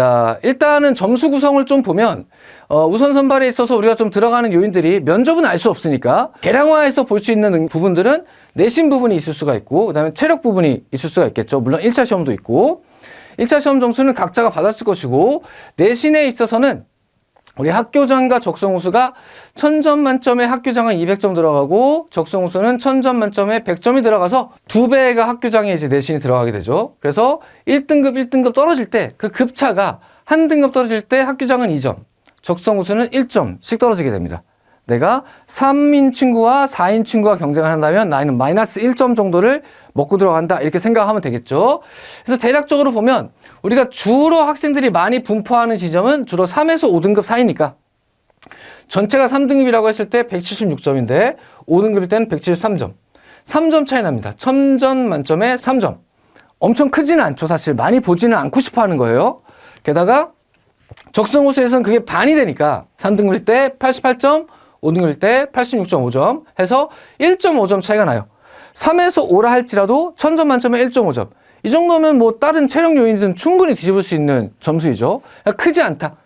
자, 일단은 점수 구성을 좀 보면, 어, 우선 선발에 있어서 우리가 좀 들어가는 요인들이 면접은 알 수 없으니까, 계량화해서 볼 수 있는 부분들은 내신 부분이 있을 수가 있고, 그 다음에 체력 부분이 있을 수가 있겠죠. 물론 1차 시험도 있고, 1차 시험 점수는 각자가 받았을 것이고, 내신에 있어서는 우리 학교장과 적성우수가 1000점 만점에 학교장은 200점 들어가고 적성우수는 1000점 만점에 100점이 들어가서 두 배가 학교장에 이제 내신이 들어가게 되죠. 그래서 1등급, 1등급 떨어질 때 그 급차가 한 등급 떨어질 때 학교장은 2점, 적성우수는 1점씩 떨어지게 됩니다. 내가 3인 친구와 4인 친구가 경쟁을 한다면 나는 마이너스 1점 정도를 먹고 들어간다 이렇게 생각하면 되겠죠. 그래서 대략적으로 보면 우리가 주로 학생들이 많이 분포하는 지점은 주로 3에서 5등급 사이니까 전체가 3등급이라고 했을 때 176점인데 5등급일 때는 173점. 3점 차이 납니다. 1000점 만점에 3점. 엄청 크지는 않죠. 사실 많이 보지는 않고 싶어 하는 거예요. 게다가 적성호수에서는 그게 반이 되니까 3등급일 때 88점, 5등급일 때 86.5점 해서 1.5점 차이가 나요. 3에서 5라 할지라도 1000점 만점에 1.5점. 이 정도면 뭐 다른 체력 요인들은 충분히 뒤집을 수 있는 점수이죠. 크지 않다.